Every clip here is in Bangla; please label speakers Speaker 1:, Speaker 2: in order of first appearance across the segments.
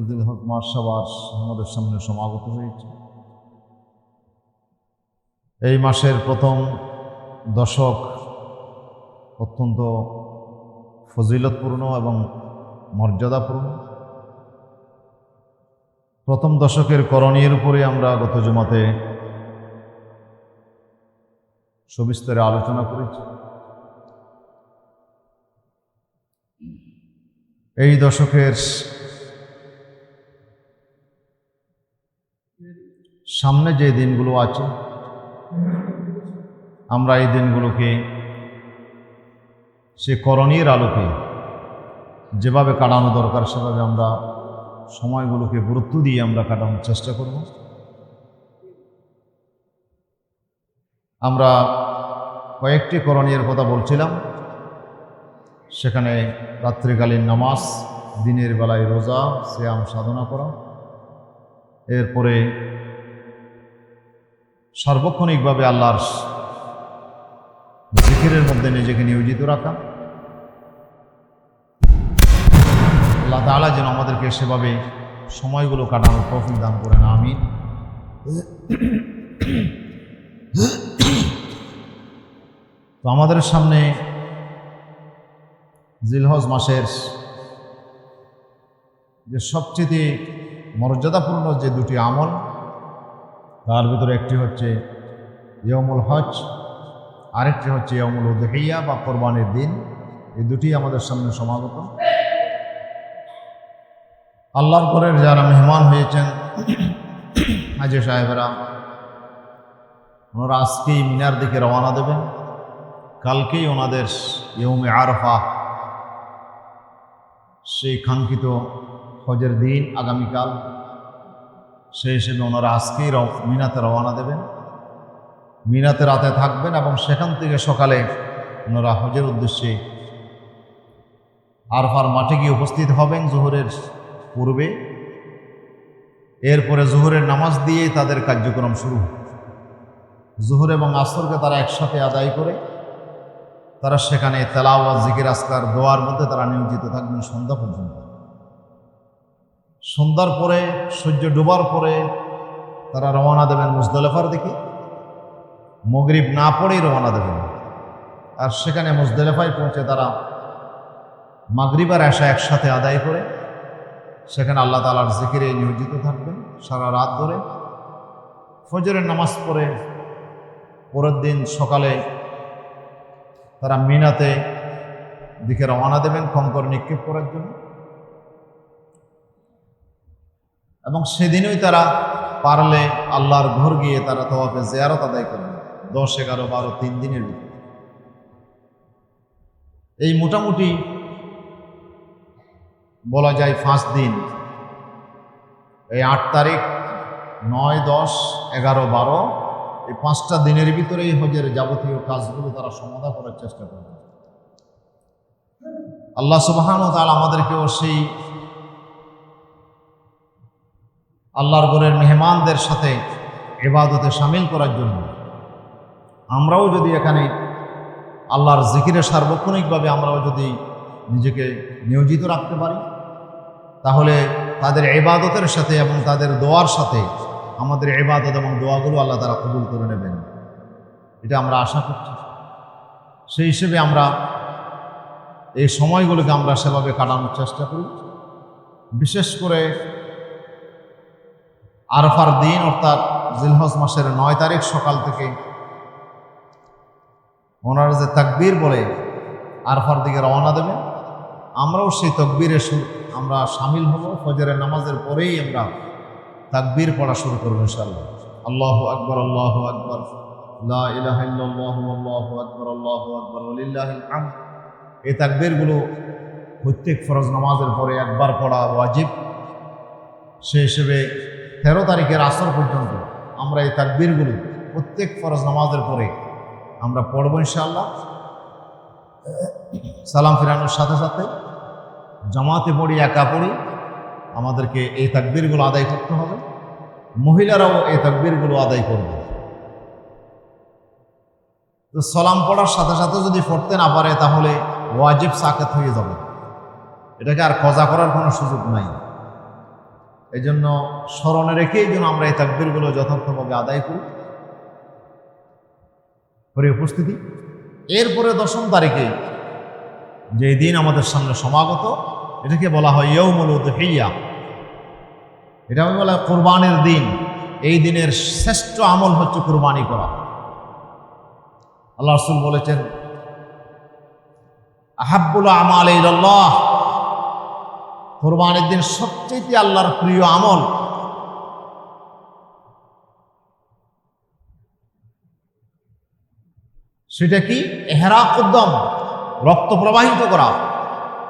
Speaker 1: ঈদুল হক মাসাবাস আমাদের সামনে সমাগত হয়েছে, এই মাসের প্রথম দশক অত্যন্ত ফজিলতপূর্ণ এবং মর্যাদাপূর্ণ। প্রথম দশকের করণীয়ের উপরে আমরা গত জমাতে সবিস্তারে আলোচনা করেছি। এই দশকের সামনে যে দিনগুলো আছে, আমরা এই দিনগুলোকে সে করণীয় আলোকে যেভাবে কাটানো দরকার, সেভাবে আমরা সময়গুলোকে গুরুত্ব দিয়ে আমরা কাটানোর চেষ্টা করব। আমরা কয়েকটি করণীয় কথা বলছিলাম। সেখানে রাত্রিকালীন নামাজ, দিনের বেলায় রোজা শ্যাম সাধনা করা। এরপরে সার্বক্ষণিকভাবে আল্লাহর জিকিরের মধ্যে নিজেকে নিয়োজিত রাখা। আল্লাহ তালা যেন আমাদেরকে সেভাবে সময়গুলো কাটানোর তৌফিক দান করে না আমি তো আমাদের সামনে জিলহজ মাসের যে সবচেয়ে মর্যাদাপূর্ণ যে দুটি আমল তার ভিতরে একটি হচ্ছে ইয়মুল হজ, আরেকটি হচ্ছে ইয়মুল উদহিয়া বা কোরবানির দিন। এই দুটি আমাদের সামনে সমাগত। আল্লাহর পরের যারা মেহমান হয়েছেন, হাজি সাহেবেরা, ওনারা আজকেই মিনার দিকে রওনা দেবেন। কালকেই ওনাদের ইয়মে আরফা, সেই কাঙ্ক্ষিত হজের দিন আগামীকাল। সেই হিসেবে ওনারা আজকেই মিনাতে রওনা দেবেন। মিনাতে রাতে থাকবেন এবং সেখান থেকে সকালে ওনারা হজের উদ্দেশ্যে আরফার মাঠে গিয়ে উপস্থিত হবেন জোহরের পূর্বে। এরপরে জোহরের নামাজ দিয়েই তাদের কার্যক্রম শুরু। জোহর এবং আসরকে তারা একসাথে আদায় করে, তারা সেখানে তেলাওয়াজ জিকির আসকার দোয়ার মধ্যে তারা নিয়োজিত থাকবেন সন্ধ্যা পর্যন্ত। সন্ধ্যার পরে, সূর্য ডুবার পরে তারা রওনা দেবেন মুজদলেফার দিকে। মগরিব না পড়েই রওনা দেবেন। আর সেখানে মুজদলেফায় পৌঁছে তারা মাগরিবার আশা একসাথে আদায় করে। সেখানে আল্লাহ তালার জিকিরে নিয়োজিত থাকবেন সারা রাত ধরে। ফজরের নামাজ পড়ে পরের দিন সকালে তারা মিনাতে দিকে রওনা দেবেন কঙ্কর নিক্ষেপ করার জন্য। এবং সেদিনই তারা পারলে আল্লাহর ঘর গিয়ে তারা তওয়াফে জিয়ারত আদায় করবেন দশ, এগারো, বারো, তিন দিনের ভিতরে। এই মোটামুটি বলা যায় পাঁচ দিন। এই আট তারিখ, নয়, দশ, এগারো, বারো, এই পাঁচটা দিনের ভিতরেই হজের যাবতীয় কাজগুলো তারা সমাধা করার চেষ্টা করবে। আল্লাহ সুবাহান আমাদেরকেও সেই আল্লাহর ঘরের মেহমানদের সাথে এবাদতে সামিল করার জন্য। আমরাও যদি এখানে আল্লাহর জিকিরে সার্বক্ষণিকভাবে আমরাও যদি নিজেকে নিয়োজিত রাখতে পারি, তাহলে তাদের এবাদতের সাথে এবং তাদের দোয়ার সাথে আমাদের এবাদত এবং দোয়াগুলো আল্লাহ তারা কবুল করে নেবেন। এটা আমরা আশা করছি। সেই হিসেবে আমরা এই সময়গুলোকে আমরা সেভাবে কাটানোর চেষ্টা করি। বিশেষ করে আরফার দিন, অর্থাৎ জিলহজ মাসের নয় তারিখ সকাল থেকে ওনারা যে তাকবীর বলে, আরফার দিকে রওনা দেবে। আমরাও সেই তকবীরে আমরা সামিল হব। ফজরের নামাজের পরেই আমরা তাকবীর পড়া শুরু করব ইনশাআল্লাহ। আল্লাহ আকবর আল্লাহ আকবর। এই তাকবীরগুলো প্রত্যেক ফরজ নামাজের পরে একবার পড়া ওয়াজিব। সে হিসেবে তেরো তারিখের আসর পর্যন্ত আমরা এই তাকবীরগুলো প্রত্যেক ফরজ নামাজের পরে আমরা পড়ব ইনশাআল্লাহ। সালাম ফিরানোর সাথে সাথে জামাতে পড়ি, একা পড়ি, আমাদেরকে এই তাকবীরগুলো আদায় করতে হবে। মহিলারাও এই তাকবীরগুলো আদায় করবে। তো সালাম পড়ার সাথে সাথে যদি পড়তে না পারে তাহলে ওয়াজিব সাকেত হয়ে যাবে। এটাকে আর কজা করার কোনো সুযোগ নাই। এই জন্য স্মরণে রেখেই যেন আমরা এই তাকবিরগুলো যথার্থভাবে আদায় করি। পরে উপস্থিতি। এরপরে দশম তারিখে যে দিন আমাদের সামনে সমাগত, এটাকে বলা হয় ইয়ৌ ইয়ৌমুল উদহিয়া। এটা বলা হয় কোরবানির দিন। এই দিনের শ্রেষ্ঠ আমল হচ্ছে কোরবানি করা। আল্লাহ রসুল বলেছেন, আহাব্বুল আমাল ইল্লাহ কোরবানির দিন সবচেয়ে আল্লাহর প্রিয় আমল। সেটা কি? এহরাকুদ্দম রক্ত প্রবাহিত করা।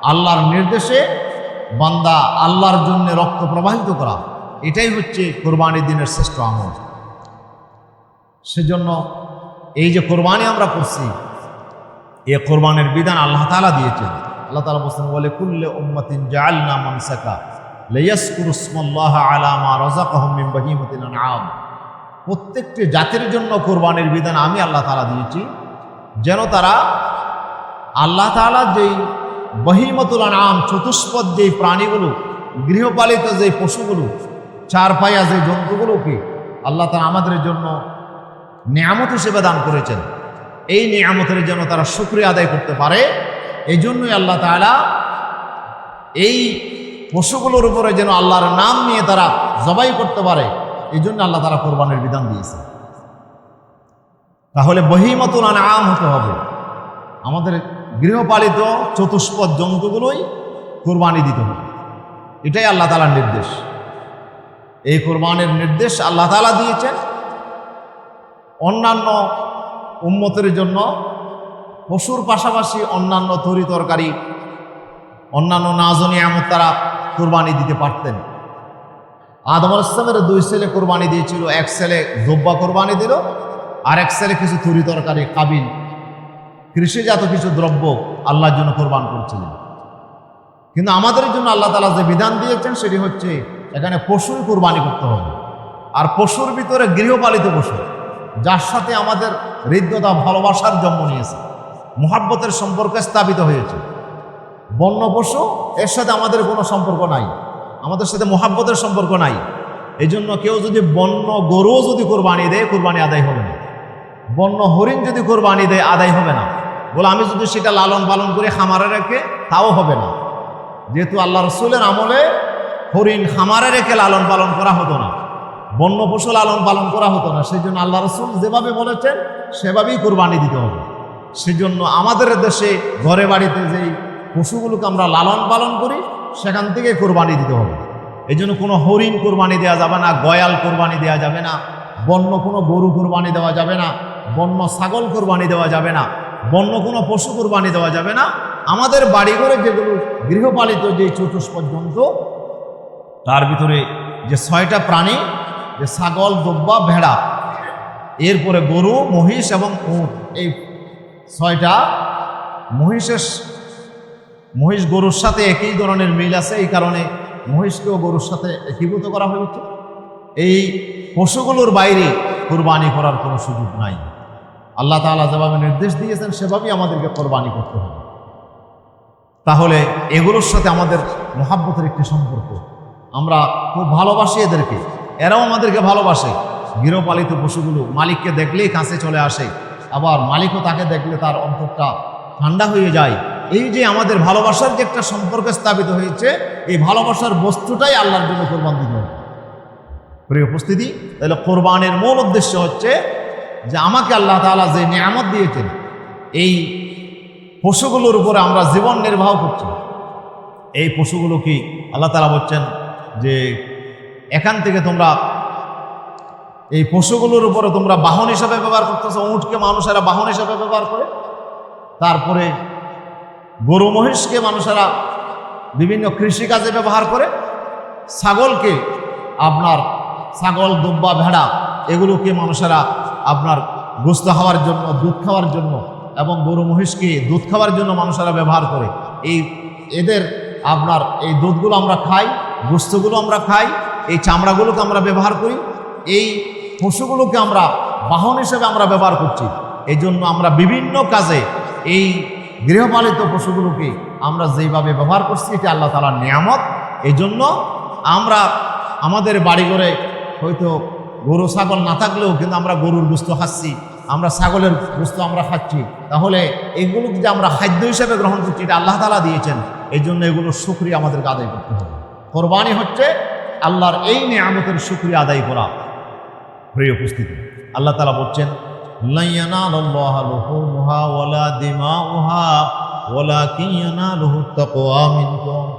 Speaker 1: আল্লাহর নির্দেশে বান্দা আল্লাহর জন্য রক্ত প্রবাহিত করা। এটাই হচ্ছে কোরবানির দিনের শ্রেষ্ঠ আমল। সেজন্য এই যে কোরবানি আমরা করছি, এ কোরবানের বিধান আল্লাহ তালা দিয়েছেন। আল্লাহ তালা বলছেন বলে কুল্লে উম্মাতিন জাআলনা মানসাকা লিয়াসকুরুসমাল্লাহ আলা মা রাযাকাহুম মিন বাহিমাতিল আনআম। প্রত্যেকটি জাতির জন্য কোরবানির বিধান আমি আল্লাহ তালা দিয়েছি, যেন তারা আল্লাহ তালা যেই বহিমতুল আনাম চতুষ্পদ যেই প্রাণীগুলো, গৃহপালিত যেই পশুগুলো চার পায়া যে জন্তুগুলোকে আল্লাহ তালা আমাদের জন্য নিয়ামত হিসেবে দান করেছেন। এই নিয়ামতের জন্য তারা শুক্রিয়া আদায় করতে পারে। এই জন্যই আল্লাহ তালা এই পশুগুলোর উপরে যেন আল্লাহর নাম নিয়ে তারা জবাই করতে পারে এই জন্য আল্লাহ তারা কোরবানির বিধান দিয়েছে তাহলে বহিমতুল আম হতে হবে। আমাদের গৃহপালিত চতুষ্পদ জন্তুগুলোই কোরবানি দিতে হবে। এটাই আল্লাহ তালার নির্দেশ। এই কোরবানের নির্দেশ আল্লাহ তালা দিয়েছেন। অন্যান্য উম্মতের জন্য পশুর পাশাপাশি অন্যান্য তরি তরকারি, অন্যান্য নাজনী আমত তারা কোরবানি দিতে পারতেন। আদম আল ইসলামের দুই ছেলে কোরবানি দিয়েছিল, এক ছেলে দোব্বা কোরবানি দিল, আর এক ছেলে কিছু তরি তরকারি কাবিল কৃষিজাত কিছু দ্রব্য আল্লাহর জন্য কোরবান করছিলেন। কিন্তু আমাদের জন্য আল্লাহ তালা যে বিধান দিয়েছেন, সেটি হচ্ছে এখানে পশুর কোরবানি করতে হবে। আর পশুর ভিতরে গৃহপালিত পশু, যার সাথে আমাদের হৃদ্যতা, ভালোবাসার জন্ম নিয়েছে। মোহাব্বতের সম্পর্ক স্থাপিত হয়েছে। বন্য পশু, এর সাথে আমাদের কোনো সম্পর্ক নাই। আমাদের সাথে মোহাব্বতের সম্পর্ক নাই। এই জন্য কেউ যদি বন্য গরু যদি কোরবানি দেয়, কোরবানি আদায় হবে না। বন্য হরিণ যদি কোরবানি দেয়, আদায় হবে না। বলে আমি যদি সেটা লালন পালন করে খামারে রেখে, তাও হবে না। যেহেতু আল্লাহ রসুলের আমলে হরিণ খামারে রেখে লালন পালন করা হতো না। বন্য পশু লালন পালন করা হতো না। সেই জন্য আল্লাহ রসুল যেভাবে বলেছেন, সেভাবেই কোরবানি দিতে হবে। সেজন্য আমাদের দেশে ঘরে বাড়িতে যেই পশুগুলোকে আমরা লালন পালন করি, সেখান থেকে কোরবানি দিতে হবে। এই জন্য কোনো হরিণ কোরবানি দেওয়া যাবে না, গয়াল কোরবানি দেওয়া যাবে না, বন্য কোনো গরু কোরবানি দেওয়া যাবে না, বন্য ছাগল কোরবানি দেওয়া যাবে না, বন্য কোনো পশু কোরবানি দেওয়া যাবে না। আমাদের বাড়িঘরে যেগুলো গৃহপালিত যে চতুষ্পদ জন্তু, তার ভিতরে যে ছয়টা প্রাণী, যে ছাগল দব্বা ভেড়া, এরপরে গরু, মহিষ এবং উঁট, এই ছয়টা। মহিষের মহিষ গরুর সাথে একই ধরনের মিল আছে, এই কারণে মহিষকেও গরুর সাথে একীভূত করা হয়েছে এই পশুগুলোর বাইরে কোরবানি করার কোনো সুযোগ নাই। আল্লাহ তাআলা যেভাবে নির্দেশ দিয়েছেন, সেভাবেই আমাদেরকে কোরবানি করতে হবে। তাহলে এগুলোর সাথে আমাদের মহাব্বতের একটি সম্পর্ক। আমরা খুব ভালোবাসি এদেরকে, এরাও আমাদেরকে ভালোবাসে। গৃহপালিত পশুগুলো মালিককে দেখলেই কাছে চলে আসে। আবার মালিকও তাকে দেখলে তার অন্তরটা ঠান্ডা হয়ে যায়। এই যে আমাদের ভালোবাসার যে একটা সম্পর্ক স্থাপিত হয়েছে, এই ভালোবাসার বস্তুটাই আল্লাহর জন্য কোরবান দিতে হবে প্রিয় উপস্থিতি, তাহলে কোরবানের মূল উদ্দেশ্য হচ্ছে যে আমাকে আল্লাহ তাআলা যে নিয়ামত দিয়েছেন, এই পশুগুলোর উপরে আমরা জীবন নির্বাহ করছি। এই পশুগুলো কি আল্লাহ তালা বলছেন যে এখান থেকে তোমরা এই পশুগুলোর উপরে তোমরা বাহন হিসাবে ব্যবহার করতেছো, উঁটকে মানুষেরা বাহন হিসাবে ব্যবহার করে। তারপরে গরু মহিষকে মানুষেরা বিভিন্ন কৃষিকাজে ব্যবহার করে। ছাগলকে আপনার ছাগল, দুব্বা, ভেড়া, এগুলোকে মানুষেরা আপনার গোস্ত খাওয়ার জন্য, দুধ খাওয়ার জন্য এবং গরু মহিষকে দুধ খাওয়ার জন্য মানুষেরা ব্যবহার করে। এই এদের আপনার এই দুধগুলো আমরা খাই, গোস্তগুলো আমরা খাই, এই চামড়াগুলোকে আমরা ব্যবহার করি। এই পশুগুলোকে আমরা বাহন হিসেবে আমরা ব্যবহার করছি। এই জন্য আমরা বিভিন্ন কাজে এই গৃহপালিত পশুগুলোকে আমরা যেভাবে ব্যবহার করছি, এটা আল্লাহ তালার নিয়ামত। এই জন্য আমরা আমাদের বাড়ি ঘরে হয়তো গরু, ছাগল না থাকলেও কিন্তু আমরা গরুর গুস্ত খাচ্ছি, আমরা ছাগলের গুস্ত আমরা খাচ্ছি। তাহলে এগুলো যে আমরা খাদ্য হিসেবে গ্রহণ করছি, এটা আল্লাহ তালা দিয়েছেন। এই জন্য এগুলো সুক্রিয়া আমাদেরকে আদায় করতে হবে। কোরবানি হচ্ছে আল্লাহর এই নিয়ামতের সুক্রিয়া আদায় করা। প্রিয় উপস্থিতি। আল্লাহ তালা বলছেন "লা ইয়ানালাল্লাহা লুহুমুহা ওয়ালা দিমাউহা ওয়ালাকিন ইয়ানালুহু তাকওয়া মিনকুম।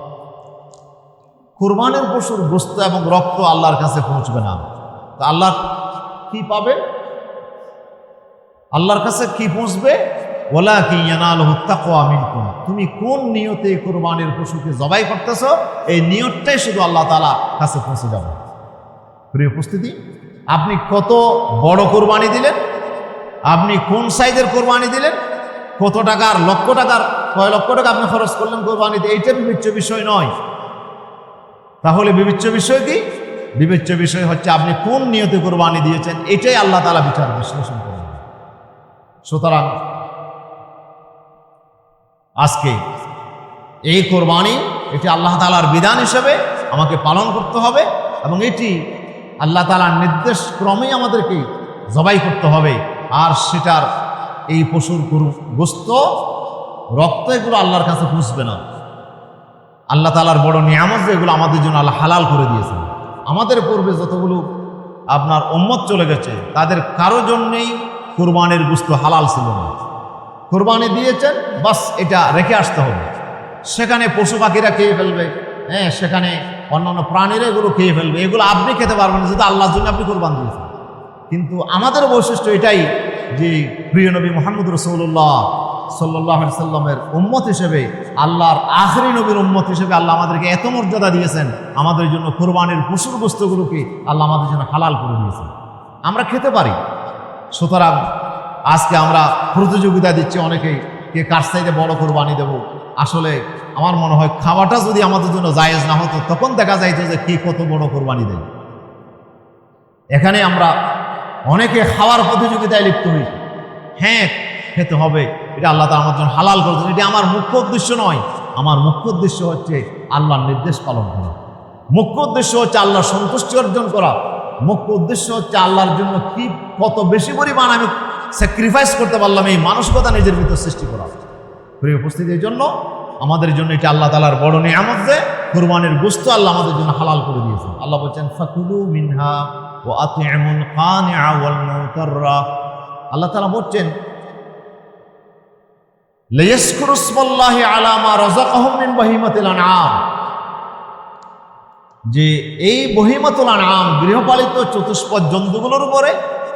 Speaker 1: কুরবানের পশুর গোস্ত এবং রক্ত আল্লাহর কাছে পৌঁছবে না। তা আল্লাহ কি পাবে? আল্লাহর কাছে কি পৌঁছবে? ওলা কি ইয়ানালহু তাকওয়া মিনকুম। তুমি কোন নিয়তে কুরবানির পশুকে জবাই করতেছো? এই নিয়তটাই শুধু আল্লাহ তাআলা কাছে পৌঁছে যাবে। প্রিয় উপস্থিতি আপনি কত বড় কোরবানি দিলেন? আপনি কোন সাইজের কোরবানি দিলেন? কত টাকার? লক্ষ টাকার? কয় লক্ষ টাকা আপনি খরচ করলেন কোরবানিতে এইটা বিবেচ্য বিষয় নয়। তাহলে বিবেচ্য বিষয় কি? বিবেচ্য বিষয় হচ্ছে আপনি কোন নিয়তে কোরবানি দিয়েছেন? এটাই আল্লাহ তালা বিচার বিশ্লেষণ করবেন সুতরাং আজকে এই কোরবানি এটি আল্লাহ তালার বিধান হিসেবে আমাকে পালন করতে হবে এবং এটি আল্লাহ তালার নির্দেশ ক্রমেই আমাদেরকে জবাই করতে হবে। আর সেটার এই পশুর গোস্ত, রক্ত এগুলো আল্লাহর কাছে পুষবে না। আল্লাহ তালার বড় নিয়ামত যে এগুলো আমাদের জন্য আল্লাহ হালাল করে দিয়েছেন। আমাদের পূর্বে যতগুলো আপনার উম্মত চলে গেছে, তাদের কারও জন্যেই কোরবানির গুস্ত হালাল ছিল না। কোরবানি দিয়েছেন, বাস এটা রেখে আসতে হবে। সেখানে পশু পাখিরা খেয়ে ফেলবে। হ্যাঁ সেখানে অন্যান্য প্রাণীরা এগুলো খেয়ে ফেলবে। এগুলো আপনি খেতে পারবেন না, যেহেতু আল্লাহর জন্য আপনি কোরবান দিয়েছেন। কিন্তু আমাদের বৈশিষ্ট্য এটাই যে প্রিয় নবী মোহাম্মদ রসৌল্লাহ সাল্লাহ সাল্লামের উম্মত হিসেবে আল্লাহর আখরি নবীর উম্মত হিসেবে আল্লাহ আমাদেরকে এত মর্যাদা দিয়েছেন আমাদের জন্য কোরবানির পশুর বস্তুগুলোকে আল্লাহ আমাদের জন্য হালাল করে দিয়েছেন। আমরা খেতে পারি। সুতরাং আজকে আমরা প্রতিযোগিতা দিচ্ছি অনেকেই। কে কার সাইডে বড় কোরবানি দেব? আসলে আমার মনে হয় খাওয়াটা যদি আমাদের জন্য জায়েজ না হতো, তখন দেখা যাইতো যে কে কত বড় কোরবানি দেয়। এখানে আমরা অনেকে খাওয়ার প্রতিযোগিতায় লিপ্ত হই। হ্যাঁ খেতে হবে, এটা আল্লাহ তালা আমার জন্য হালাল করেছেন, এটা আমার মুখ্য উদ্দেশ্য নয়। আমার মুখ্য উদ্দেশ্য হচ্ছে আল্লাহর নির্দেশ পালন করা। মুখ্য উদ্দেশ্য হচ্ছে আল্লাহর সন্তুষ্টি অর্জন করা। মুখ্য উদ্দেশ্য হচ্ছে আল্লাহর জন্য কি কত বেশি পরিমাণ আমি স্যাক্রিফাইস করতে পারলাম এই মানসিকতা নিজের ভিতর সৃষ্টি করা। প্রিয় উপস্থিতির জন্য আমাদের জন্য এটা আল্লাহ তালার বড় নিয়ামত যে কোরবানির গোস্ত আল্লাহ আমাদের জন্য হালাল করে দিয়েছেন। আল্লাহ বলছেন, ফাকুলু মিনহা ও কানিআ ওয়াল মুতাররা। আল্লাহ তাআলা বলছেন যে এই বহিমাতুল আনআম গৃহপালিত চতুষ্পদ জন্তুগুলোর উপরে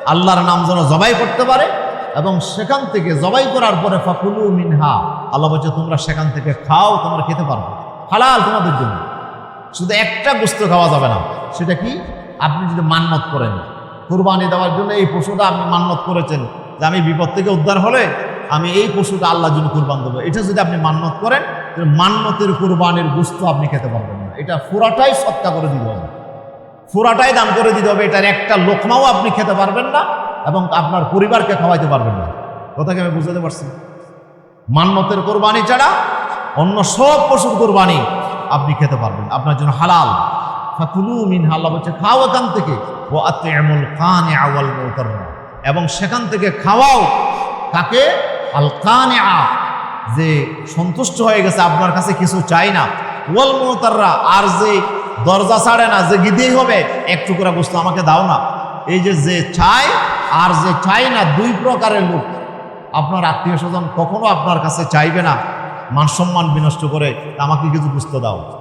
Speaker 1: আল্লাহর নাম যেন জবাই করতে পারে এবং সেখান থেকে জবাই করার পরে ফাকুলু মিনহা, আল্লাহ বলছে, তোমরা সেখান থেকে খাও, তোমরা খেতে পারবে হালাল তোমাদের জন্য। শুধু একটা গোস্ত খাওয়া যাবে না। সেটা কি? আপনি যদি মান্নত করেন। কুরবানি দেওয়ার জন্য এই পশুটা আপনি মান্নত করেছেন। যে আমি বিপদ থেকে উদ্ধার হলে আমি এই পশুটা আল্লাহর জন্য কুরবান দেবো। এটা যদি আপনি মান্নত করেন মান্নতের কুরবানির গোস্ত আপনি খেতে পারবেন না। এটা পুরাটাই সৎকা করে দিতে হবে। পুরাটাই দান করে দিতে হবে, এটার একটা লোকমাও আপনি খেতে পারবেন না এবং আপনার পরিবারকে খাওয়াইতে পারবেন না। কথাকে আমি বুঝাতে পারছি? মান্নতের কোরবানি ছাড়া অন্য সব পশুর কোরবানি আপনি খেতে পারবেন। আপনার জন্য হালাল। ফাকুলু মিন আল্লাহ বলছে, খাও এখান থেকে। ও আত্মুল কানে আওয়াল এবং সেখান থেকে খাওয়াও তাকে আল কানে আ যে সন্তুষ্ট হয়ে গেছে, আপনার কাছে কিছু চাই না। ওয়াল মৌতাররা, আর যে দরজা ছাড়ে না যে গিদেই হবে। একটু করে বস্তু আমাকে দাও না। এই যে যে চায় আর যে চাই না, দুই প্রকারের লোক। আপনার আত্মীয় স্বজন কখনো আপনার কাছে চাইবে না। মান সম্মান বিনষ্ট করে আমাকে কিছু বুঝতে দাও।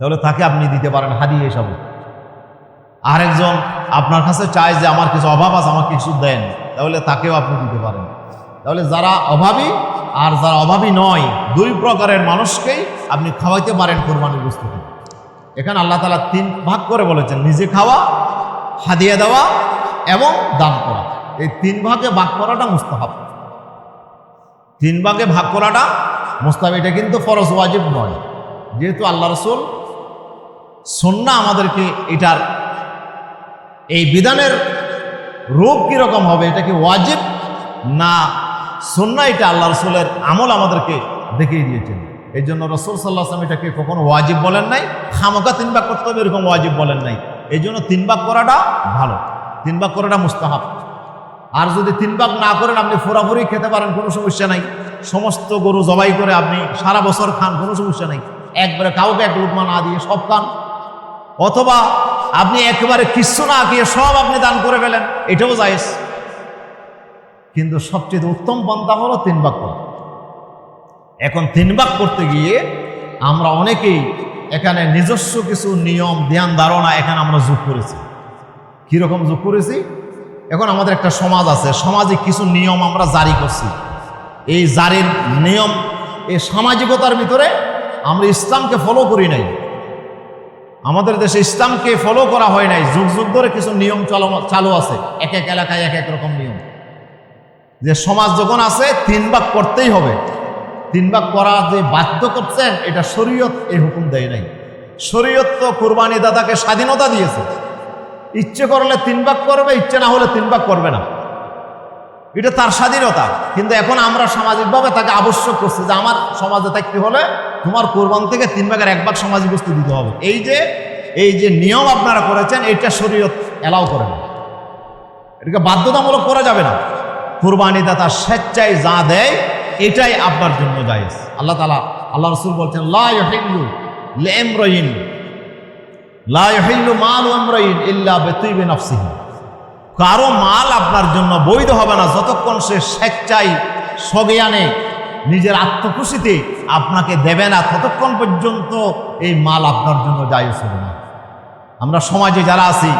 Speaker 1: তাহলে তাকে আপনি দিতে পারেন, হারিয়ে হিসাবে আরেকজন আপনার কাছে চায় যে আমার কিছু অভাব আছে, আমাকে কিছু দেন। তাহলে তাকেও আপনি দিতে পারেন। তাহলে যারা অভাবী আর যারা অভাবী নয়, দুই প্রকারের মানুষকেই আপনি খাওয়াইতে পারেন কোরবানির বস্তুকে এখানে আল্লাহ তালা তিন ভাগ করে বলেছেন, নিজে খাওয়া, হাদিয়া দেওয়া এবং দান করা। এই তিন ভাগে ভাগ করাটা মুস্তাহাব। তিন ভাগে ভাগ করাটা মুস্তাহাব, এটা কিন্তু ফরজ, ওয়াজিব নয়। যেহেতু আল্লাহ রসুল সন্না আমাদেরকে এটার এই বিধানের রূপ কীরকম হবে, এটা কি ওয়াজিব না সন্না এটা আল্লাহ রসুলের আমল আমাদেরকে দেখিয়ে দিয়েছেন। এই জন্য রসুল সাল্লাহ আসলাম এটাকে কখনো ওয়াজিব বলেন নাই। খামোকা তিন করতে হবে এরকম ওয়াজিব বলেন নাই। এই জন্য তিন করাটা ভালো তিন করাটা মুস্তাহাব। আর যদি তিন না করেন, আপনি ফোরাফুরি খেতে পারেন, কোনো সমস্যা নাই। সমস্ত গরু জবাই করে আপনি সারা বছর খান, কোনো সমস্যা নাই। একবারে কাউকে এক লুকমা না দিয়ে সব খান। অথবা আপনি একেবারে কিচ্ছু না খেয়ে সব আপনি দান করে ফেলেন, এটাও জায়েজ। কিন্তু সবচেয়ে উত্তম পন্থা হলো তিন ভাগ করা। এখন তিন ভাগ করতে গিয়ে আমরা অনেকেই এখানে নিজস্ব কিছু নিয়ম, ধ্যান, ধারণা এখানে আমরা যোগ করেছি। কীরকম যোগ করেছি? এখন আমাদের একটা সমাজ আছে, সমাজে কিছু নিয়ম আমরা জারি করছি। এই জারির নিয়ম, এই সামাজিকতার ভিতরে আমরা ইসলামকে ফলো করি নাই। আমাদের দেশে ইসলামকে ফলো করা হয় নাই। যুগ যুগ ধরে কিছু নিয়ম চালু আছে। এক এক এলাকায় এক এক রকম নিয়ম। যে সমাজ যখন আছে তিন ভাগ করতেই হবে। তিন ভাগ করা যে বাধ্য করছেন, এটা শরীয়ত এই হুকুম দেয় নাই। শরীয়ত তো কুরবানি দাদাকে স্বাধীনতা দিয়েছে। ইচ্ছে করলে তিন ভাগ করবে, ইচ্ছে না হলে তিন ভাগ করবে না। এটা তার স্বাধীনতা। কিন্তু এখন আমরা সামাজিকভাবে তাকে আবশ্যক করছি যে আমার সমাজে থাকতে হলে তোমার কোরবান থেকে তিন ভাগের এক ভাগ সামাজিক বস্তু দিতে হবে। এই যে এই যে নিয়ম আপনারা করেছেন, এটা শরীয়ত এলাও করে না। এটাকে বাধ্যতামূলক করা যাবে না। কোরবানি দাতা স্বেচ্ছায় যা দেয় এটাই আপনার জন্য জায়েজ। আল্লাহ তালা আল্লাহ রসুল বলছেন, লা ইহিল্লু লিমরাইন, লা ইহিল্লু মাল আমরাইন ইল্লা বিতিবি নাফসিহি। কারও মাল আপনার জন্য বৈধ হবে না, যতক্ষণ সে স্বেচ্ছায় সজ্ঞানে নিজের আত্মখুশিতে আপনাকে দেবে না, ততক্ষণ পর্যন্ত এই মাল আপনার জন্য জায়েজ হবে না। আমরা সমাজে যারা আছি,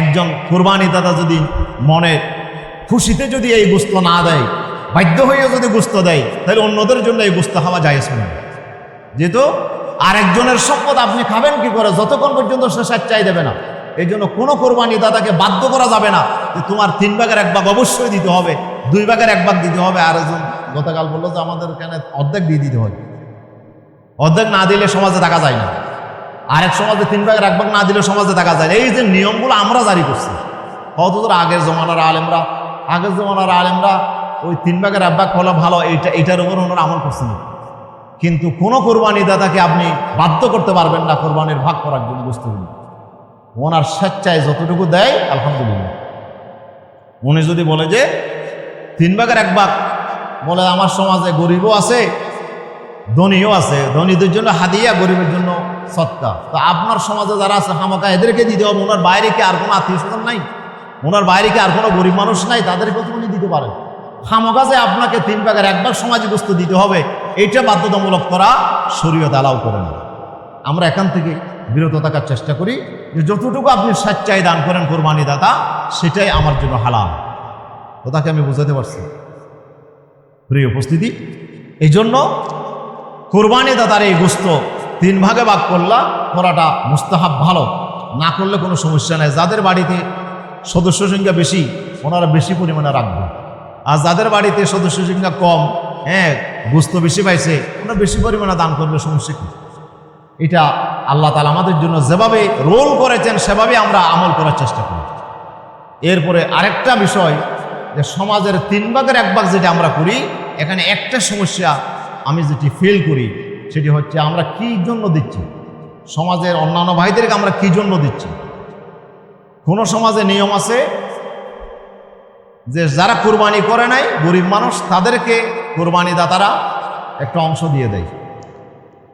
Speaker 1: একজন কোরবানি দাদা যদি মনের খুশিতে যদি এই গুস্ত না দেয় বাধ্য হয়ে যদি গুস্ত দেয়, তাহলে অন্যদের জন্য এই গুস্ত খাওয়া যায় শুনে যেহেতু আরেকজনের সম্পদ আপনি খাবেন কি করে? যতক্ষণ পর্যন্ত সে স্বেচ্ছায় দেবে না। এই জন্য কোনো কোরবানি দাদাকে বাধ্য করা যাবে না যে তোমার তিন ভাগের এক ভাগ অবশ্যই দিতে হবে, দুই ভাগের এক ভাগ দিতে হবে। আর একজন গতকাল বলল যে আমাদের এখানে অর্ধেক দিয়ে দিতে হবে অর্ধেক না দিলে সমাজে থাকা যায় না। আরেক সমাজে তিন ভাগের এক ভাগ না দিলে সমাজে থাকা যায় এই যে নিয়মগুলো আমরা জারি করছি কতদূর আগের জমানার আলেমরা, আগের জমানার আলেমরা ওই তিন ভাগের এক ভাগ ভালো, এইটা এটার উপর ওনারা আমল করছেন। কিন্তু কোনো কোরবানি দাদাকে আপনি বাধ্য করতে পারবেন না কোরবানির ভাগ করার জন্য বুঝতে ওনার স্বেচ্ছায় যতটুকু দেয়, আলহামদুলিল্লাহ। উনি যদি বলে যে, তিন ভাগের এক ভাগ, বলে আমার সমাজে গরিবও আছে, ধনীও আছে, ধনীদের জন্য হাদিয়া, গরিবের জন্য সৎকা। তো আপনার সমাজে যারা আছে, হামাকা, এদেরকে দিতে হবে। ওনার বাইরে কি আর কোনো আত্মীয় স্বজন নাই? ওনার বাইরে কি আর কোনো গরিব মানুষ নাই? তাদেরকেও তো উনি দিতে পারেন। খামোকা যে আপনাকে তিন ভাগের একবার সমাজে বস্তু দিতে হবে। এইটা বাধ্যতামূলক করা শরীয়ত অ্যালাউ করে না। আমরা এখান থেকে বিরত থাকার চেষ্টা করি যে যতটুকু আপনি স্বেচ্ছায় দান করেন কোরবানি দাতা, সেটাই আমার জন্য হালাল। কথাকে আমি বুঝাতে পারছি? প্রিয় উপস্থিতি এই জন্য কোরবানি দাতার এই গোস্ত তিন ভাগে ভাগ করলা করাটা মুস্তাহাব ভালো। না করলে কোনো সমস্যা নেই। যাদের বাড়িতে সদস্য সংখ্যা বেশি, ওনারা বেশি পরিমাণে রাখবে আর যাদের বাড়িতে সদস্য সংখ্যা কম হ্যাঁ গোস্ত বেশি পাইছে ওনারা বেশি পরিমাণে দান করবে সমস্যা কি? এটা আল্লাহ তালা আমাদের জন্য যেভাবে রোল করেছেন, সেভাবে আমরা আমল করার চেষ্টা করি। এরপরে আরেকটা বিষয়, যে সমাজের তিন ভাগের এক ভাগ যেটা আমরা করি, এখানে একটা সমস্যা আমি যেটি ফিল করি, সেটি হচ্ছে আমরা কি জন্য দিচ্ছি? সমাজের অন্যান্য ভাইদেরকে আমরা কি জন্য দিচ্ছি? কোনো সমাজে নিয়ম আছে যে যারা কোরবানি করে নাই, গরিব মানুষ, তাদেরকে কোরবানি দাতারা একটা অংশ দিয়ে দেয়।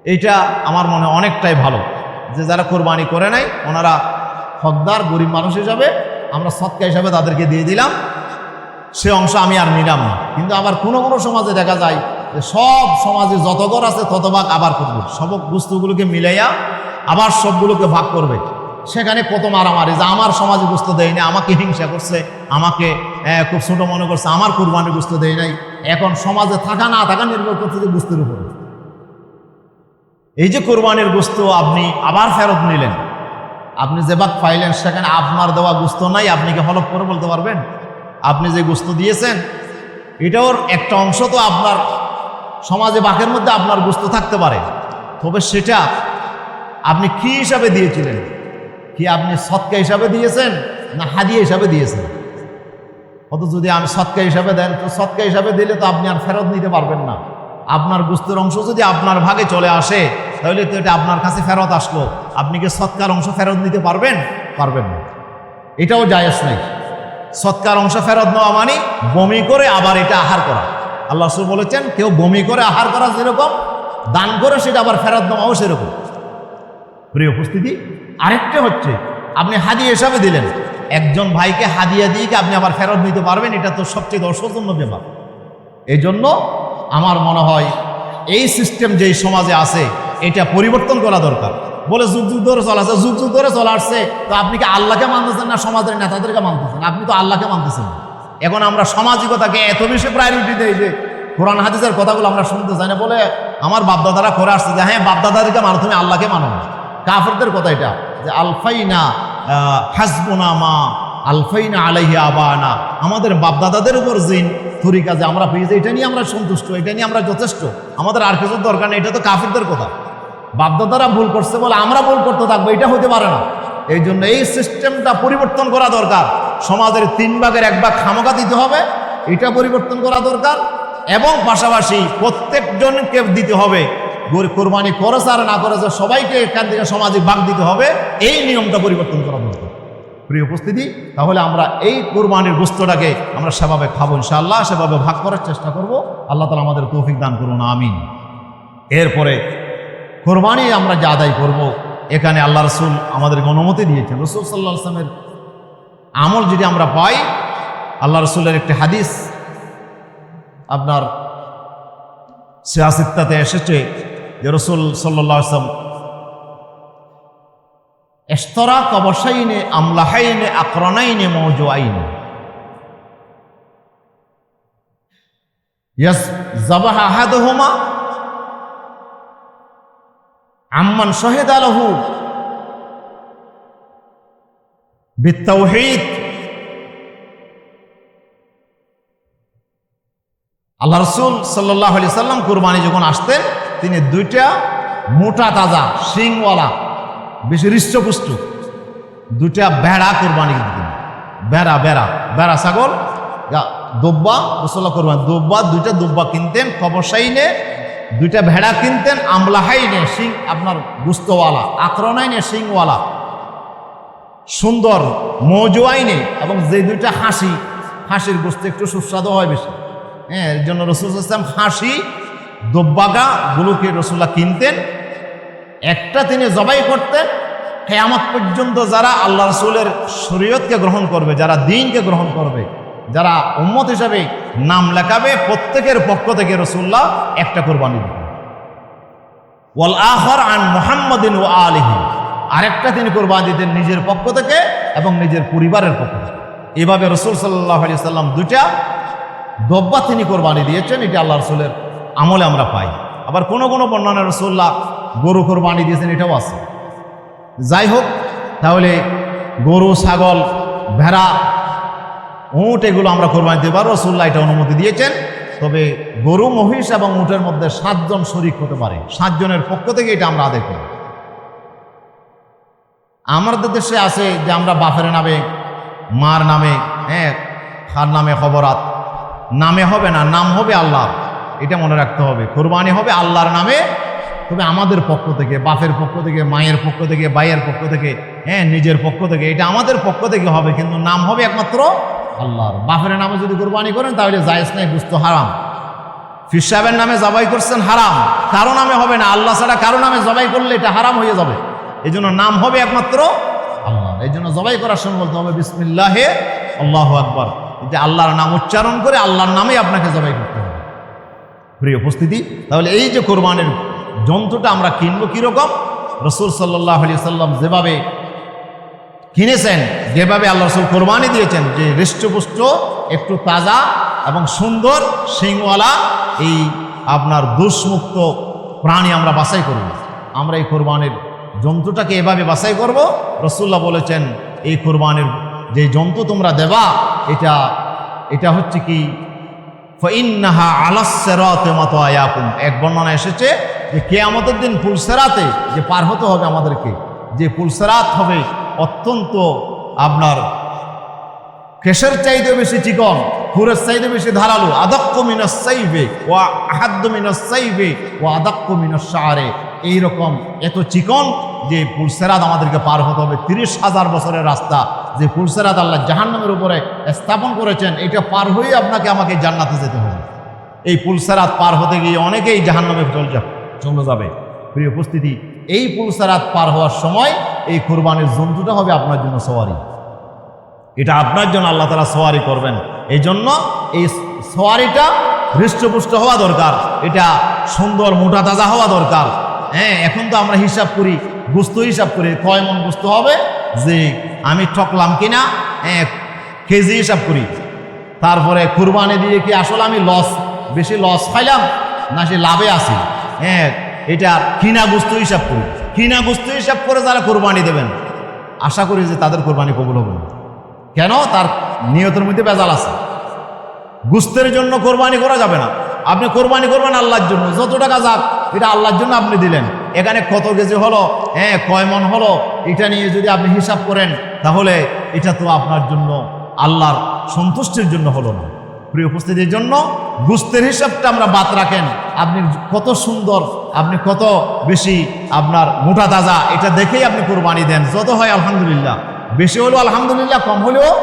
Speaker 1: এইটা আমার মনে অনেকটাই ভালো যে যারা কোরবানি করে নাই, ওনারা হকদার, গরিব মানুষ হিসাবে আমরা সৎকা হিসাবে তাদেরকে দিয়ে দিলাম। সে অংশ আমি আর নিলাম না। কিন্তু আবার কোনো কোনো সমাজে দেখা যায় যে সব সমাজে যত ঘর আছে তত ভাগ আবার করবে। সব বস্তুগুলোকে মিলাইয়া আবার সবগুলোকে ভাগ করবে। সেখানে কত মারামারি যে আমার সমাজে বুঝতে দেয়নি আমাকে হিংসা করছে, আমাকে খুব ছোট মনে করছে, আমার কোরবানি বুঝতে দেয় নাই। এখন সমাজে থাকা না থাকা নির্ভর করছে যে বুঝতে উপর। এই যে কোরবানির গোস্ত আপনি আবার ফেরত নিলেন, আপনি যে বাক পাইলেন, সেখানে আপনার দেওয়া গোস্ত নাই, আপনি কি হলফ করে বলতে পারবেন? আপনি যে গোস্ত দিয়েছেন, এটাওর একটা অংশ তো আপনার সমাজে বাকের মধ্যে আপনার গোস্ত থাকতে পারে। তবে সেটা আপনি কি হিসাবে দিয়েছিলেন? কি আপনি সৎকা হিসাবে দিয়েছেন না হাদিয়া হিসাবে দিয়েছেন? অত যদি আমি সৎকা হিসাবে দেন, তো সৎকা হিসাবে দিলে তো আপনি আর ফেরত নিতে পারবেন না। আপনার গুস্তের অংশ যদি আপনার ভাগে চলে আসে, তাহলে তো এটা আপনার কাছে ফেরত আসলো। আপনি কি সৎকার অংশ ফেরত নিতে পারবেন? পারবেন না। এটাও জায়েজ নাই। সৎকার অংশ ফেরত নেওয়া মানে বমি করে আবার এটা আহার করা। আল্লাহ বলেছেন, কেউ বমি করে আহার করা যেরকম, দান করে সেটা আবার ফেরত নেওয়াও সেরকম। প্রিয় উপস্থিতি, আরেকটা হচ্ছে, আপনি হাদিয়া হিসাবে দিলেন। একজন ভাইকে হাদিয়া দিয়ে কি আপনি আবার ফেরত নিতে পারবেন? এটা তো সবচেয়ে অসৌজন্য ব্যাপার। এই জন্য আমার মনে হয় এই সিস্টেম যেই সমাজে আছে, এটা পরিবর্তন করা দরকার। বলে যুগ যুগ ধরে চলা আছে, যুগ যুগ ধরে চলা আসছে, তো আপনি কি আল্লাহকে মানতেছেন না সমাজের নেতাদেরকে মানতেছেন? আপনি তো আল্লাহকে মানতেছেন। এখন আমরা সামাজিকতাকে এত বেশি প্রায়োরিটি দেই যে কোরআন হাদিসের কথাগুলো আমরা শুনতে চাই না বলে আমার বাপদাদারা করে আসছে যে হ্যাঁ বাপদাদাদেরকে মানো, তুমি আল্লাহকে মানো না। কাফেরদের কথা এটা, যে আলফাইনা হাসবুনা মা, আলফাইনা আলাইহি আবানা। আমাদের বাপদাদাদের উপর জিন, তরিকা যে আমরা পেয়েছি, এটা নিয়ে আমরা সন্তুষ্ট, এটা নিয়ে আমরা যথেষ্ট। আমাদের আর কিছু দরকার নেই, এটা তো কাফেরদের কথা। বাপদাদারা ভুল করছে বলে আমরা ভুল করতে থাকব, এটা হতে পারে না। এই জন্য এই সিস্টেমটা পরিবর্তন করা দরকার। সমাজের তিন ভাগের এক ভাগ খামোকা দিতে হবে, এটা পরিবর্তন করা দরকার। এবং পাশাপাশি প্রত্যেকজনকে দিতে হবে। গরু কোরবানি করেছে আর না করেছে, সবাইকে এখান থেকে সমাজে ভাগ দিতে হবে। এই নিয়মটা পরিবর্তন করা দরকার। প্রিয় উপস্থিতি, তাহলে আমরা এই কোরবানির বস্তুটাকে আমরা সেভাবে খাব ইনশাআল্লাহ, সেভাবে ভাগ করার চেষ্টা করব। আল্লাহ তালা আমাদের তৌফিক দান করুন, আমিন। এরপরে কোরবানি আমরা যা আদায় করব, এখানে আল্লাহ রসুল আমাদেরকে অনুমতি দিয়েছেন। রসুল সাল্লাহ আসলামের আমল যদি আমরা পাই, আল্লাহ রসুলের একটি হাদিস আপনার সিয়াসিত্তাতে এসেছে রসুল সাল্লাহ আসলাম এস্তরা কবসাইনে আমলাহাইনে আকরনাইনে মৌজু আইনে আম্মান শহেদ আলহু বিত্তাউহিদ আল্লাহ রসুল সাল্লাহ আলি সাল্লাম কুরবানি যখন আসতেন তিনি দুইটা মোটা তাজা শিংওয়ালা, বেশি হৃষ্টপুষ্ট। দুইটা বেড়া কোরবানি দিতেন বেড়া বেড়া বেড়া ছাগল দোব্বা রসোল্লা কোরবানি, দোব্বা, দুইটা দোব্বা কিনতেন কবসাইনে দুইটা ভেড়া কিনতেন, আমলাহাইনে, শিং, আপনার গুস্তওয়ালা, আক্রনাইনে, শিংওয়ালা। সুন্দর মজুয়াইনে এবং যে দুইটা হাসি, হাসির গোস্ত একটু সুস্বাদু হয় বেশি। হ্যাঁ এর জন্য রসুল হাসি দোব্বাগা গুলোকে রসুল্লাহ কিনতেন, একটা তিনি জবাই করতেন, কেয়ামত পর্যন্ত যারা আল্লাহ রসুলের শরীয়তকে গ্রহণ করবে, যারা দিনকে গ্রহণ করবে, যারা উম্মত হিসাবে নাম লেখাবে, প্রত্যেকের পক্ষ থেকে রসুল্লাহ একটা কোরবানি দেবে ওয়াল আহর আন মোহাম্মদিন ও আলিহি, আরেকটা তিনি কোরবানি দিতেন নিজের পক্ষ থেকে এবং নিজের পরিবারের পক্ষ থেকে। এভাবে রসুল সাল্লাহ আলি সাল্লাম দুইটা দব্বা তিনি কোরবানি দিয়েছেন, এটা আল্লাহ রসুলের আমলে আমরা পাই। আবার কোনো কোনো বর্ণনা রসুল্লাহ গরু কোরবানি দিয়েছেন, এটাও আছে। যাই হোক, তাহলে গরু, ছাগল, ভেড়া, উঁট, এগুলো আমরা কোরবানি দিতে পারব। রসুল্লাহ এটা অনুমতি দিয়েছেন। তবে গরু, মহিষ এবং উটের মধ্যে সাতজন শরিক হতে পারে। সাতজনের পক্ষ থেকে এটা আমরা আদায় করি। আমাদের দেশে আছে যে আমরা বাপের নামে, মার নামে হ্যাঁ খার নামে খবরাত। নামে হবে না, নাম হবে আল্লাহ এটা মনে রাখতে হবে। কোরবানি হবে আল্লাহর নামে। তবে আমাদের পক্ষ থেকে, বাপের পক্ষ থেকে, মায়ের পক্ষ থেকে, ভাইয়ের পক্ষ থেকে হ্যাঁ নিজের পক্ষ থেকে, এটা আমাদের পক্ষ থেকে হবে, কিন্তু নাম হবে একমাত্র আল্লাহর। বাপের নামে যদি কোরবানি করেন, তাহলে জায়েজ নাই, বুঝতো হারাম। ফির সাহেবের নামে জবাই করছেন, হারাম। কারও নামে হবে না, আল্লাহ ছাড়া কারও নামে জবাই করলে এটা হারাম হয়ে যাবে। এই জন্য নাম হবে একমাত্র আল্লাহ এই জন্য জবাই করার সময় বলতে হবে, বিসমিল্লাহে আল্লাহ আকবর। এটা আল্লাহর নাম উচ্চারণ করে আল্লাহর নামেই আপনাকে জবাই করতে হবে। প্রিয় উপস্থিতি, তাহলে এই যে কোরবানের যন্ত্রটা আমরা কিনবো কীরকম? রসুল সাল্লাহ আলি সাল্লাম যেভাবে কিনেছেন, যেভাবে আল্লাহ রসুল কোরবানি দিয়েছেন, যে হৃষ্টপুষ্ট, একটু তাজা এবং সুন্দর শিংওয়ালা, এই আপনার দুষ্মুক্ত প্রাণী আমরা বাছাই করব। আমরা এই কোরবানের জন্তুটাকে এভাবে বাছাই করব। রসুল্লাহ বলেছেন, এই কোরবানের যে জন্তু তোমরা দেবা, এটা এটা হচ্ছে কি ফইন্নাহা আলাসেরাতে মতো আয়াকুম এক বর্ণনা এসেছে যে কে আমাদের দিন পুলসেরাতে যে পার হতে হবে আমাদেরকে, যে পুলসেরাত হবে অত্যন্ত আপনার কেশের চাইতে বেশি চিকন হুরের চাইতে বেশি ধারালো আদক্ষ মিনাস সাইবে ও আহাদ্য মিনাস সাইবে ও আদক্ষ মিনাস সাহারে এইরকম এত চিকন যে পুলসেরাত আমাদেরকে পার হতে হবে। তিরিশ হাজার বছরের রাস্তা যে পুলসেরাত আল্লাহ জাহান্নামের উপরে স্থাপন করেছেন, এটা পার হয়ে আপনাকে আমাকে জান্নাতে যেতে হবে। এই পুলসেরাত পার হতে গিয়ে অনেকেই জাহান্নামে চলে চলে যাবে। প্রিয় উপস্থিতি, এই পুলসেরাত পার হওয়ার সময় এই কোরবানির জন্তুটা হবে আপনার জন্য সওয়ারি এটা আপনার জন্য আল্লাহ তালা সওয়ারি করবেন। এই জন্য এই সওয়ারিটা হৃষ্টপুষ্ট হওয়া দরকার। এটা সুন্দর মোটা তাজা হওয়া দরকার। হ্যাঁ এখন তো আমরা হিসাব করি, গুস্ত হিসাব করি, কয় মন গুস্ত হবে? যে আমি ঠকলাম কিনা? হ্যাঁ কেজি হিসাব করি। তারপরে কুরবানি দিয়ে কি আসলে আমি লস, বেশি লস খাইলাম, না সে লাভে আছি? হ্যাঁ এটা কিনা গুস্ত হিসাব করি। কিনা গুস্ত হিসাব করে যারা কোরবানি দেবেন, আশা করি যে তাদের কোরবানি কবুল হবে কেন? তার নিয়তের মধ্যে বেজাল আছে। গুস্তের জন্য কোরবানি করা যাবে না। আপনি কোরবানি করবেন আল্লাহর জন্য, যত টাকা যাক, এটা আল্লাহর জন্য আপনি দিলেন। এখানে কত কেজি হলো? হ্যাঁ কয় মন হলো? এটা নিয়ে যদি আপনি হিসাব করেন, তাহলে এটা তো আপনার জন্য আল্লাহর সন্তুষ্টির জন্য হলো না। প্রিয় উপস্থিতির জন্য গুস্তের হিসাবটা আমরা বাদ রাখেন। আপনি কত সুন্দর, আপনি কত বেশি আপনার মোটা তাজা, এটা দেখেই আপনি কোরবানি দেন। যত হয় আলহামদুলিল্লাহ। বেশি হলেও আলহামদুলিল্লাহ, কম হলেও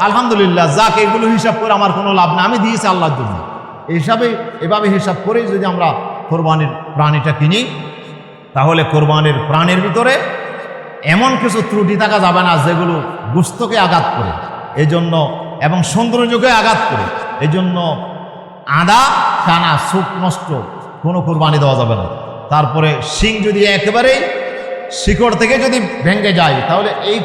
Speaker 1: আলহামদুলিল্লাহ। যাক, এগুলো হিসাব করে আমার কোনো লাভ না। আমি দিয়েছি আল্লাহর জন্য। এইসবে এভাবে হিসাব করেই যদি আমরা কোরবানির প্রাণীটা কিনি, তাহলে কোরবানির প্রাণের ভিতরে এমন কিছু ত্রুটি থাকা যাবে না যেগুলো গুস্তকে আঘাত করে, এজন্য এবং সৌন্দর্যকে আঘাত করে, এজন্য আদা কানা সুখ, নষ্ট কোনো কোরবানি দেওয়া যাবে না। তারপরে শিং যদি একেবারেই শিকড় থেকে যদি ভেঙে যায়, তাহলে এই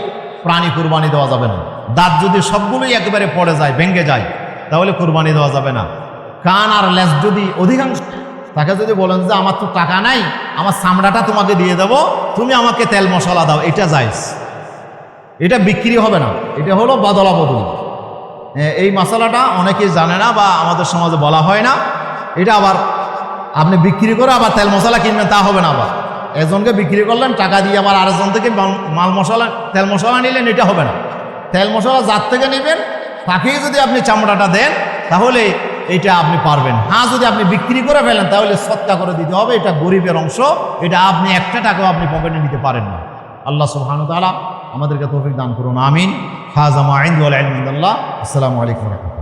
Speaker 1: প্রাণী কোরবানি দেওয়া যাবে না। দাঁত যদি সবগুলোই একেবারে পড়ে যায়, ভেঙে যায়, তাহলে কোরবানি দেওয়া যাবে না। কান আর লেজ যদি অধিকাংশ তাকে যদি বলেন যে আমার তো টাকা নাই, আমার চামড়াটা তোমাকে দিয়ে দেবো, তুমি আমাকে তেল মশলা দাও, এটা যাইস এটা বিক্রি হবে না, এটা হলো বদলা বদল। এই মশলাটা অনেকেই জানে না বা আমাদের সমাজে বলা হয় না, এটা আবার আপনি বিক্রি করে আবার তেল মশলা কিনবেন, তা হবে না আবার। একজনকে বিক্রি করলেন, টাকা দিয়ে আবার আরেকজন থেকে মাল মশলা, তেল মশলা নিলেন, এটা হবে না। তেল মশলা যার থেকে নেবেন, তাকেই যদি আপনি চামড়াটা দেন, তাহলে এটা আপনি পারবেন। হ্যাঁ যদি আপনি বিক্রি করে ফেলেন, তাহলে সৎকা করে দিতে হবে। এটা গরিবের অংশ। এটা আপনি একটা টাকাও আপনি পকেটে নিতে পারেন না। আল্লাহ সুহান তালা আমাদেরকে তৌফিক দান করুন। আমিন। হাজামা আইন আসসালামু আলাইকুম